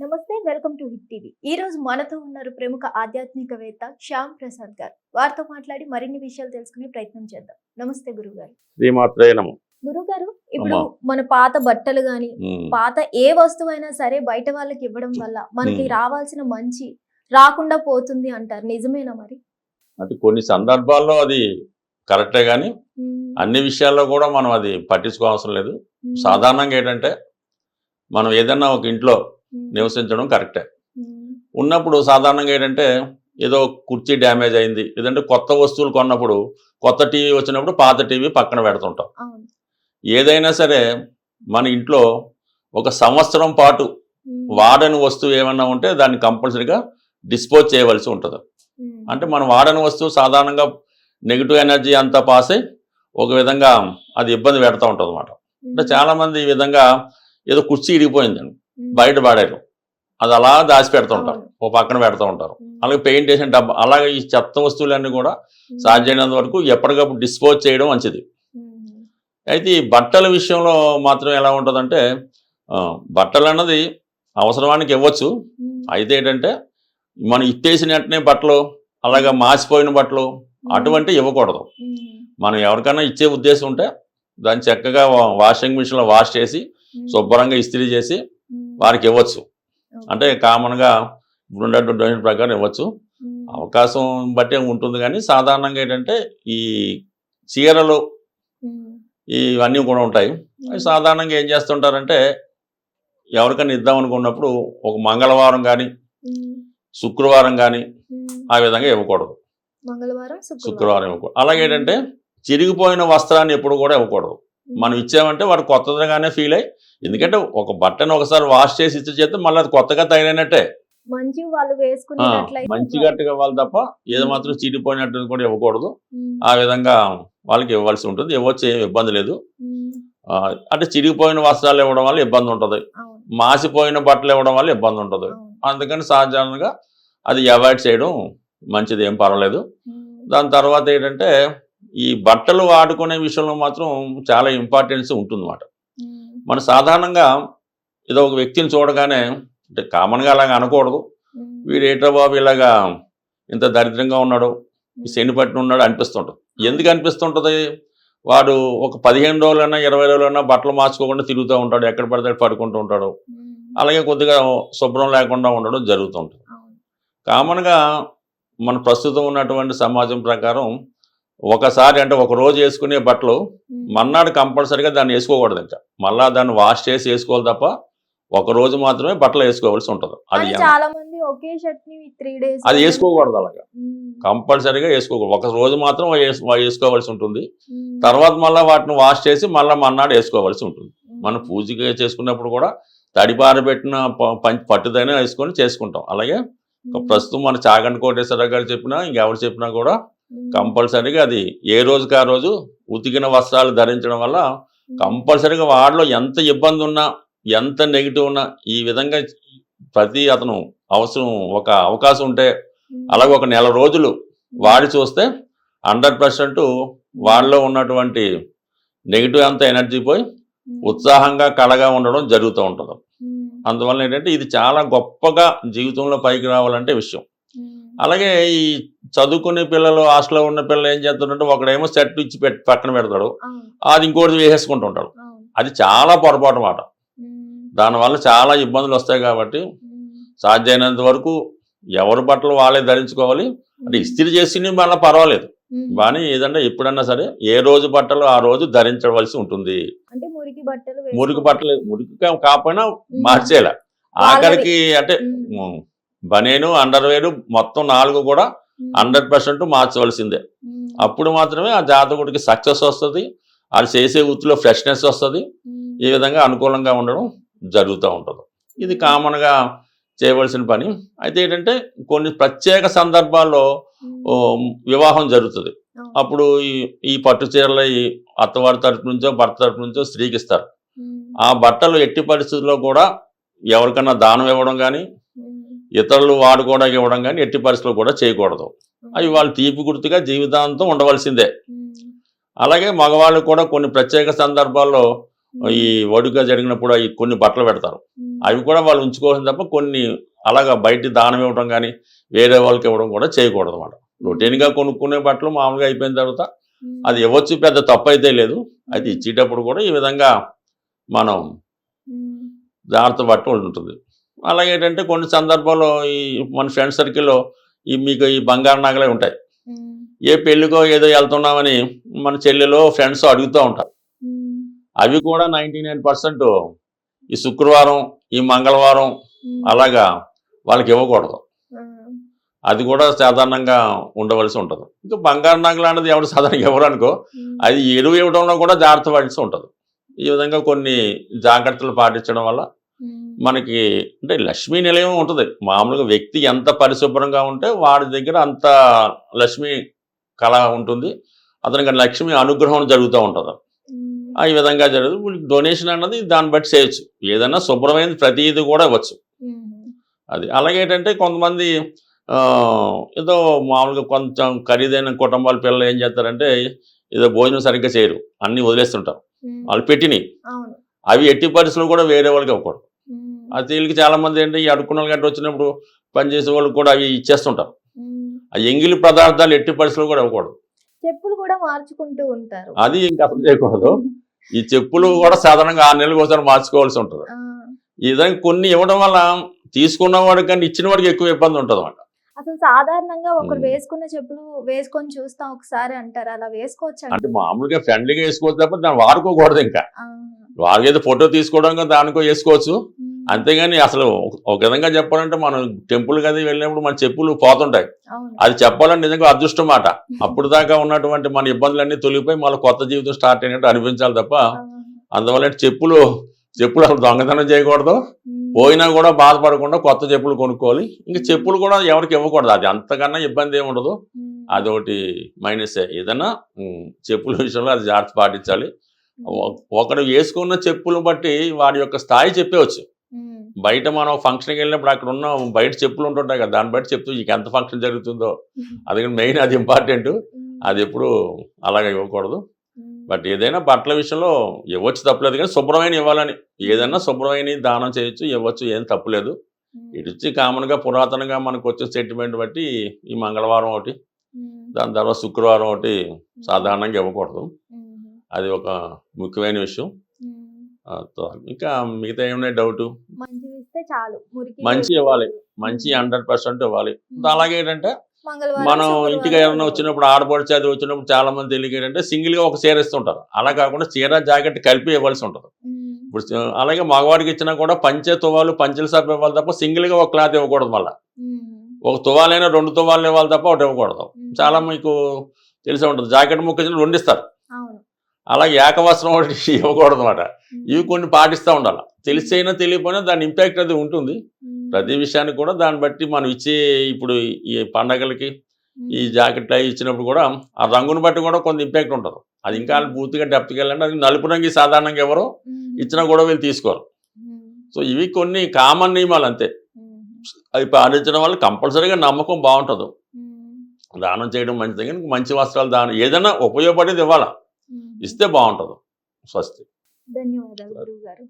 నమస్తే welcome to hit TV ఈ రోజు మనతో ఉన్నారు ప్రముఖ ఆధ్యాత్మికవేత్త శ్యామ్ ప్రసాద్ గారు వారితో మాట్లాడి మరిన్ని విషయాలు తెలుసుకునే ప్రయత్నం చేద్దాం నమస్తే గురువు గారు శ్రీమాత్రే నమ గురువు గారు ఇప్పుడు. మన పాత బట్టలు గాని పాత ఏ వస్తువైనా సరే బయట వాళ్ళకి ఇవ్వడం వల్ల మనకి. రావాల్సిన మంచి రాకుండా పోతుంది అంటారు నిజమేనా మరి అంటే కొన్ని సందర్భాల్లో అది కరెక్టే కానీ. అన్ని విషయాల్లో కూడా మనం అది పట్టించుకోవాల్సిన లేదు. సాధారణంగా ఏంటంటే మనం ఏదన్నా ఒక ఇంట్లో. నివసించడం కరెక్టే. ఉన్నప్పుడు సాధారణంగా ఏంటంటే ఏదో కుర్చీ డ్యామేజ్ అయింది లేదంటే కొత్త వస్తువులు కొన్నప్పుడు కొత్త టీవీ వచ్చినప్పుడు పాత టీవీ పక్కన పెడుతుంటాం ఏదైనా సరే మన ఇంట్లో ఒక సంవత్సరం పాటు. వాడని వస్తువు ఏమన్నా ఉంటే దాన్ని కంపల్సరీగా డిస్పోజ్ చేయవలసి ఉంటుంది. అంటే మనం వాడని వస్తువు సాధారణంగా నెగిటివ్ ఎనర్జీ అంతా పాస్ అయి ఒక విధంగా అది ఇబ్బంది పెడతా ఉంటుంది అనమాట అంటే చాలా మంది ఈ విధంగా ఏదో కుర్చీ ఇరిగిపోయిందండి. బయట పడారు అది అలా దాచి పెడుతూ ఉంటారు అవును. ఓ పక్కన పెడతా ఉంటారు. అలాగే పెయింట్ వేసిన డబ్బా అలాగే ఈ చెత్త వస్తువులన్నీ కూడా. సాధ్యమైనంత వరకు ఎప్పటికప్పుడు డిస్పోజ్ చేయడం మంచిది. అయితే ఈ బట్టల విషయంలో మాత్రం ఎలా ఉంటుందంటే బట్టలు అన్నది అవసరానికి ఇవ్వచ్చు. అయితే ఏంటంటే మనం ఇప్పేసిన వెంటనే బట్టలు అలాగే మాసిపోయిన బట్టలు అటువంటి ఇవ్వకూడదు. మనం ఎవరికైనా ఇచ్చే ఉద్దేశం ఉంటే దాన్ని చక్కగా వాషింగ్ మిషన్లో వాష్ చేసి. శుభ్రంగా ఇస్త్రీ చేసి. వారికి ఇవ్వచ్చు. అంటే కామన్గా ఇప్పుడున్నటువంటి డొనేషన్ ప్రకారం ఇవ్వచ్చు. అవకాశం బట్టే ఉంటుంది కానీ సాధారణంగా ఏంటంటే ఈ చీరలు. ఇవన్నీ కూడా ఉంటాయి అవి సాధారణంగా ఏం చేస్తుంటారంటే ఎవరికైనా ఇద్దాం అనుకున్నప్పుడు ఒక మంగళవారం కానీ. శుక్రవారం కానీ. ఆ విధంగా ఇవ్వకూడదు మంగళవారం శుక్రవారం ఇవ్వకూడదు అలాగే ఏంటంటే చిరిగిపోయిన వస్త్రాన్ని ఎప్పుడు కూడా ఇవ్వకూడదు మనం ఇచ్చామంటే వాడు కొత్తగానే ఫీల్ అయ్యి ఎందుకంటే ఒక బట్టను ఒకసారి వాష్ చేసి ఇచ్చే చేస్తే మళ్ళీ అది కొత్తగా తయారైనట్టే మంచి వాళ్ళు గట్టుగా ఇవ్వాలి తప్ప ఏదో మాత్రం చిరిగిపోయినట్టు కూడా ఇవ్వకూడదు. ఆ విధంగా వాళ్ళకి ఇవ్వాల్సి ఉంటుంది. ఇవ్వచ్చు ఏం ఇబ్బంది లేదు. అంటే చిరిగిపోయిన వస్త్రాలు ఇవ్వడం వల్ల ఇబ్బంది ఉంటుంది. మాసిపోయిన బట్టలు ఇవ్వడం వల్ల ఇబ్బంది ఉంటుంది. అందుకని సాధారణంగా అది అవాయిడ్ చేయడం మంచిది ఏం పర్వాలేదు. దాని తర్వాత ఏంటంటే ఈ బట్టలు వాడుకునే విషయంలో మాత్రం చాలా ఇంపార్టెన్స్ ఉంటుందన్నమాట. మన సాధారణంగా ఏదో ఒక వ్యక్తిని చూడగానే అంటే కామన్గా అలాగ అనకూడదు. వీడు ఏటో బాబు ఇలాగా ఇంత దరిద్రంగా ఉన్నాడు శని పట్టిన ఉన్నాడు అనిపిస్తుంటుంది. ఎందుకు అనిపిస్తుంటుంది? వాడు ఒక పదిహేను రోజులైనా ఇరవై రోజులైనా బట్టలు మార్చుకోకుండా తిరుగుతూ ఉంటాడు ఎక్కడ పడితే పడుకుంటూ ఉంటాడు. అలాగే కొద్దిగా శుభ్రం లేకుండా ఉండడం జరుగుతుంటుంది. కామన్గా మన ప్రస్తుతం ఉన్నటువంటి సమాజం ప్రకారం ఒకసారి అంటే ఒక రోజు వేసుకునే బట్టలు. మన్నాడు కంపల్సరీగా దాన్ని వేసుకోకూడదు ఇంకా మళ్ళా దాన్ని వాష్ చేసి వేసుకోవాలి తప్ప ఒక రోజు మాత్రమే బట్టలు వేసుకోవాల్సి ఉంటుంది. అది చాలా మంది ఒకే షర్ట్ని త్రీ డేస్ అది వేసుకోకూడదు అలాగా. కంపల్సరీగా వేసుకోకూడదు. ఒక రోజు మాత్రం వేస్- వేసుకోవాల్సి ఉంటుంది. తర్వాత మళ్ళీ వాటిని వాష్ చేసి మళ్ళీ మన్నాడు వేసుకోవాల్సి ఉంటుంది. మనం పూజకి చేసుకున్నప్పుడు కూడా తడిపారబెట్టిన పట్టుదైనా వేసుకొని చేసుకుంటాం. అలాగే ప్రస్తుతం మన చాగంటి కోటేశ్వరరావు గారు చెప్పినా ఇంకెవరు చెప్పినా కూడా కంపల్సరీగా అది ఏ రోజుకి ఆ రోజు? ఉతికిన వస్త్రాలు ధరించడం వల్ల కంపల్సరీగా వాడిలో ఎంత ఇబ్బంది ఉన్నా ఎంత నెగిటివ్ ఉన్నా ఈ విధంగా ప్రతి అతను అవసరం ఒక అవకాశం ఉంటే అలాగే ఒక నెల రోజులు వాడి చూస్తే హండ్రెడ్ పర్సెంట్ వాళ్ళలో ఉన్నటువంటి నెగిటివ్ అంతా ఎనర్జీ పోయి ఉత్సాహంగా కళగా ఉండడం జరుగుతూ ఉంటుంది. అందువల్ల ఏంటంటే ఇది చాలా గొప్పగా జీవితంలో పైకి రావాలంటే విషయం. అలాగే ఈ చదువుకునే పిల్లలు హాస్టల్లో ఉన్న పిల్లలు ఏం చేస్తుంటే ఒకడేమో సెట్ ఇచ్చి పెట్టి పక్కన పెడతాడు. అది ఇంకోటి వేసేసుకుంటూ ఉంటాడు. అది చాలా పొరపాటు మాట. దానివల్ల చాలా ఇబ్బందులు వస్తాయి కాబట్టి సాధ్యమైనంత వరకు ఎవరి బట్టలు వాళ్ళే ధరించుకోవాలి. అంటే ఇస్త్రీ చేసి మళ్ళీ పర్వాలేదు. కానీ ఏదంటే ఎప్పుడన్నా సరే ఏ రోజు బట్టలు ఆ రోజు ధరించవలసి ఉంటుంది. అంటే మురికి బట్టలు మురికి బట్టలు మురికి కా- కాకపోయినా మార్చేలా ఆఖరికి అంటే బనేను అండర్వేరు మొత్తం నాలుగు కూడా హండ్రెడ్ పర్సెంట్ మార్చవలసిందే. అప్పుడు మాత్రమే ఆ జాతకుడికి సక్సెస్ వస్తుంది అది చేసే వృత్తిలో ఫ్రెష్నెస్ వస్తుంది ఈ విధంగా అనుకూలంగా ఉండడం జరుగుతూ ఉంటుంది. ఇది కామన్గా చేయవలసిన పని. అయితే ఏంటంటే కొన్ని ప్రత్యేక సందర్భాల్లో వివాహం జరుగుతుంది. అప్పుడు ఈ ఈ పట్టు చీరలు ఈ అత్తవారి తరపు నుంచో భర్త తరపు నుంచో స్త్రీకి ఇస్తారు. ఆ బట్టలు ఎట్టి పరిస్థితుల్లో కూడా ఎవరికన్నా దానం ఇవ్వడం కానీ ఇతరులు వాడుకోవడానికి ఇవ్వడం కానీ ఎట్టి పరిస్థితుల్లో కూడా చేయకూడదు. అవి వాళ్ళు తీపి గుర్తుగా జీవితాంతం ఉండవలసిందే. అలాగే మగవాళ్ళు కూడా కొన్ని ప్రత్యేక సందర్భాల్లో ఈ వడుక జరిగినప్పుడు అవి కొన్ని బట్టలు పెడతారు. అవి కూడా వాళ్ళు ఉంచుకోవాల్సింది తప్ప కొన్ని అలాగా బయట దానం ఇవ్వడం కానీ వేరే వాళ్ళకి ఇవ్వడం కూడా చేయకూడదు అనమాట రొటీన్గా కొనుక్కునే బట్టలు మామూలుగా అయిపోయిన తర్వాత అది ఇవ్వచ్చు పెద్ద తప్పు అయితే లేదు. అది ఇచ్చేటప్పుడు కూడా ఈ విధంగా మనం జాగ్రత్త పట్టు ఉంటుంది. అలాగే ఏంటంటే కొన్ని సందర్భాల్లో ఈ మన ఫ్రెండ్ సర్కిల్లో ఈ మీకు ఈ బంగారు నగలే ఉంటాయి. ఏ పెళ్ళికో ఏదో వెళ్తున్నామని మన చెల్లెలో ఫ్రెండ్స్ అడుగుతూ ఉంటారు. అవి కూడా నైంటీ నైన్ పర్సెంట్ ఈ శుక్రవారం ఈ మంగళవారం అలాగా వాళ్ళకి ఇవ్వకూడదు. అది కూడా సాధారణంగా ఉండవలసి ఉంటుంది. ఇంకా బంగారు నగలు అనేది ఎవరు సాధారణంగా ఉమ్, అది ఎరువు ఇవ్వడంలో కూడా జాగ్రత్త పడాల్సి ఉంటుంది. ఈ విధంగా కొన్ని జాగ్రత్తలు పాటించడం వల్ల మనకి అంటే లక్ష్మీ నిలయం ఉంటుంది. మామూలుగా వ్యక్తి ఎంత పరిశుభ్రంగా ఉంటే వాడి దగ్గర అంత లక్ష్మీ కళ ఉంటుంది. అతనికి లక్ష్మి అనుగ్రహం జరుగుతూ ఉంటుంది. ఈ విధంగా జరుగుతుంది. డొనేషన్ అన్నది దాన్ని బట్టి చేయొచ్చు. ఏదైనా శుభ్రమైన ప్రతిదీ కూడా ఇవ్వచ్చు. అది అలాగే ఏంటంటే కొంతమంది ఏదో మామూలుగా కొంచెం ఖరీదైన కుటుంబాల పిల్లలు ఏం చేస్తారంటే ఏదో భోజనం సరిగ్గా చేయరు. అన్నీ వదిలేస్తుంటారు. వాళ్ళు పెట్టినవి అవును. అవి ఎట్టి పరిస్థితులు కూడా వేరే వాళ్ళకి ఇవ్వకూడదు. అది వీళ్ళకి చాలా మంది ఏంటి ఈ అడుక్కున్న గంట వచ్చినప్పుడు పనిచేసే వాళ్ళకి కూడా అవి ఇచ్చేస్తుంటారు. ఆ ఎంగిలి పదార్థాలు ఎట్టి పరిస్థితులు కూడా ఇవ్వకూడదు. చెప్పులు కూడా మార్చుకుంటూ ఉంటారు. అది ఇంకా అసలు చేయకూడదు. ఈ చెప్పులు కూడా సాధారణంగా ఆరు నెలలకు ఒకసారి మార్చుకోవాల్సి ఉంటుంది. ఈ విధంగా కొన్ని ఇవ్వడం వల్ల తీసుకున్న వాడికి కానీ ఇచ్చిన వాడికి ఎక్కువ ఇబ్బంది ఉంటుంది అన్నమాట. అసలు సాధారణంగా ఒకరు. వేసుకున్న చెప్పులు వేసుకొని చూస్తాం ఒకసారి అంటారు. అలా వేసుకోవచ్చు అంటే మామూలుగా ఫ్రెండ్లీగా వేసుకోవచ్చు తప్ప దాన్ని వాడుకోకూడదు ఇంకా. వాడికి ఫోటో తీసుకోవడం దానికో వేసుకోవచ్చు. అంతేగాని అసలు ఒక- విధంగా చెప్పాలంటే మనం టెంపుల్ గది వెళ్ళినప్పుడు మన చెప్పులు పోతుంటాయి. అది చెప్పాలంటే నిజంగా అదృష్టం మాట అప్పుడు దాకా ఉన్నటువంటి మన ఇబ్బందులన్నీ తొలిగిపోయి మళ్ళీ కొత్త జీవితం స్టార్ట్ అయినట్టు అనిపించాలి తప్ప అందువల్ల చెప్పులు చెప్పులు అసలు దొంగతనం చేయకూడదు. పోయినా కూడా బాధపడకుండా కొత్త చెప్పులు కొనుక్కోవాలి. ఇంకా చెప్పులు కూడా ఎవరికి ఇవ్వకూడదు. అది అంతకన్నా ఇబ్బంది ఏమి ఉండదు. అదొకటి మైనసే ఏదైనా చెప్పుల విషయంలో అది జాగ్రత్త పాటించాలి. ఒకడు వేసుకున్న చెప్పులు బట్టి వాడి యొక్క స్థాయి చెప్పవచ్చు. బయట మనం ఫంక్షన్కి వెళ్ళినప్పుడు అక్కడ ఉన్న బయట చెప్పులు ఉంటుంటాయి కదా దాన్ని బట్టి చెప్తూ నీకు ఎంత ఫంక్షన్ జరుగుతుందో అది మెయిన్ అది ఇంపార్టెంట్ అది ఎప్పుడు అలాగే ఇవ్వకూడదు. బట్ ఏదైనా బట్టల విషయంలో ఇవ్వచ్చు తప్పలేదు కానీ శుభ్రమైన ఇవ్వాలని. ఏదైనా శుభ్రమైన దానం చేయొచ్చు ఇవ్వచ్చు ఏం తప్పులేదు. ఉమ్, ఇటు వచ్చి కామన్గా పురాతనంగా మనకు వచ్చే సెంటిమెంట్ బట్టి ఈ మంగళవారం ఒకటి దాని తర్వాత శుక్రవారం ఒకటి సాధారణంగా ఇవ్వకూడదు. అది ఒక ముఖ్యమైన విషయం. ఇంకా మిగతా ఏమైనా డౌట్? మంచి ఇవ్వాలి. మంచి హండ్రెడ్ పర్సెంట్ ఇవ్వాలి. అలాగే ఏంటంటే మనం ఇంటికి ఎవరైనా. వచ్చినప్పుడు ఆడపడిచి అది వచ్చినప్పుడు చాలా మంది తెలియక ఏంటంటే సింగిల్గా ఒక చీర ఇస్తుంటారు. అలా కాకుండా చీర జాకెట్ కలిపి ఇవ్వాల్సి ఉంటుంది. ఇప్పుడు అలాగే మగవాడికి ఇచ్చినా కూడా పంచె తువాలు పంచెల సర్ఫ్ ఇవ్వాలి తప్ప సింగిల్గా ఒక క్లాత్ ఇవ్వకూడదు మళ్ళీ. ఒక తువాలైనా రెండు తువాలు ఇవ్వాలి తప్ప ఒకటి ఇవ్వకూడదు. చాలా మీకు తెలిసే ఉంటుంది. జాకెట్ ముక్క రెండు ఇస్తారు. అలాగే ఏకవస్త్రం ఒకటి ఇవ్వకూడదు అనమాట ఇవి కొన్ని పాటిస్తూ ఉండాలి. తెలిసైనా తెలియకపోయినా దాని ఇంపాక్ట్ అది ఉంటుంది. ప్రతి విషయానికి కూడా దాన్ని బట్టి మనం ఇచ్చే ఇప్పుడు ఈ పండగలకి ఈ జాకెట్లు అవి ఇచ్చినప్పుడు కూడా ఆ రంగును బట్టి కూడా కొంత ఇంపాక్ట్ ఉంటుంది. అది ఇంకా పూర్తిగా డెప్త్కి వెళ్ళండి అది నలుపు రంగు సాధారణంగా ఎవరు ఇచ్చినా కూడా వీళ్ళు తీసుకోరు. సో ఇవి కొన్ని కామన్ నియమాలు అంతే. అవి పాటించడం వల్ల కంపల్సరీగా నమ్మకం బాగుంటుంది. దానం చేయడం మంచిది. కానీ మంచి వస్త్రాలు దానం ఏదైనా ఉపయోగపడేది ఇవ్వాలా. ఇస్తే బాగుంటుంది. స్వస్తి. ధన్యవాదాలు గురువు గారు